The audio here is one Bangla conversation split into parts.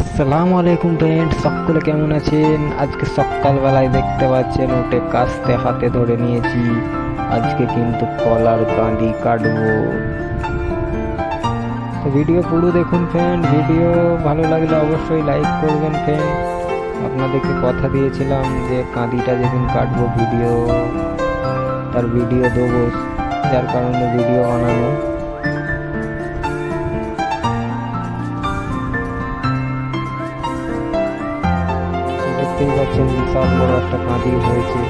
আসসালামু আলাইকুম ফ্রেন্ড সকলে কেমন আছেন? আজকে সকালবেলায় দেখতে পাচ্ছেন, উঠে কাস্তে হাতে ধরে নিয়েছি। আজকে কিন্তু কলার কাঁদি কাটবো। ভিডিও পুরো দেখুন ফ্রেন্ড ভিডিও ভালো লাগলে অবশ্যই লাইক করবেন ফ্রেন্ড আপনাদেরকে কথা দিয়েছিলাম যে কাঁদিটা যেদিন কাটবো ভিডিও তার ভিডিও দেবো। যার কারণে ভিডিও বানানো দেখতেই পাচ্ছেন বিশাল বড় একটা কাঁদি হয়েছে।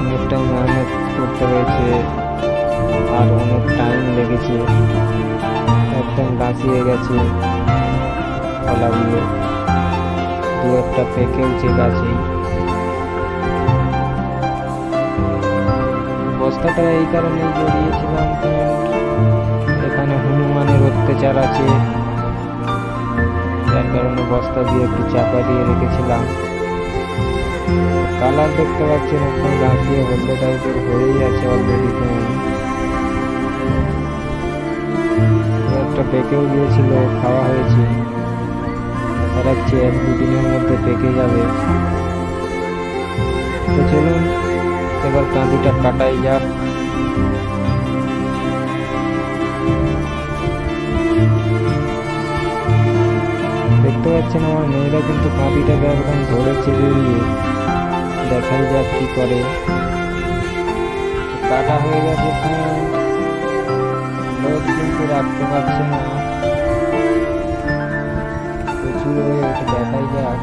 অনেকটাই মেহনত করতে হয়েছে আর অনেক টাইম লেগেছে। একদম দাঁচিয়ে গেছে কলাগুলো। দু একটা পেকেওছে গাছেই বস্তাটা এই কারণেই জড়িয়েছিলাম এখানে হনুমানের অত্যাচার আছে। একটু চাপা দিয়ে রেখেছিলাম। কালার দেখতে পাচ্ছেন একদম গাছিয়ে হলদে টাইপের হয়েই আছে অলরেডি একটা পেকেও গিয়েছিল, খাওয়া হয়েছে। আশা রাখছি এক দুদিনের মধ্যে পেকে যাবে। তো চলুন, এবার কাঁদিটা কাটাই যাক। পাচ্ছেন আমার মেয়েরা কিন্তু কাঁদিটাকে একদম ধরেছে জড়িয়ে দেখাই যাক কি করে। কাটা হয়ে গেছে। লোক কিন্তু রাখতে পারছে না। প্রচুর হয়ে ওটা দেখাই যাক।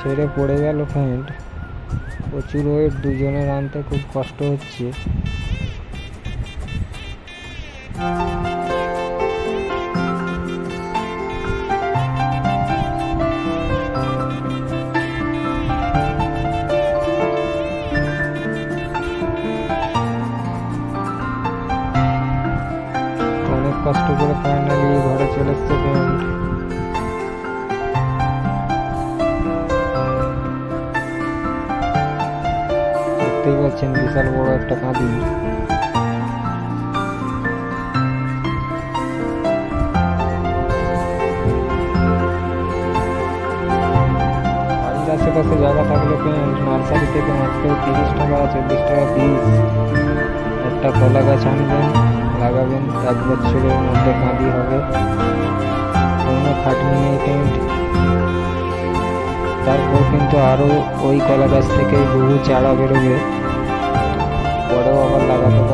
ছেড়ে পড়ে গেল ফ্রেন্ড প্রচুর ওয়েট দুজনের আনতে খুব কষ্ট হচ্ছে। অনেক কষ্ট করে ফাইনালি ঘরে চলে এসছে ফ্রেন্ড দেখতেই পাচ্ছেন বিশাল বড় একটা কাঁদি। আশেপাশে জায়গা থাকলে নার্সারি থেকে মাত্র তিরিশ টাকা, চল্লিশ টাকা পিস একটা কলা গাছ আনবেন, লাগাবেন, এক বছরের মধ্যে কাঁদি হবে। কোনো খাটনি নেই পেন্ট তারপর কিন্তু আরও ওই কলা গাছ থেকে বহু চারা বেরোবে। পরেও আবার লাগাতে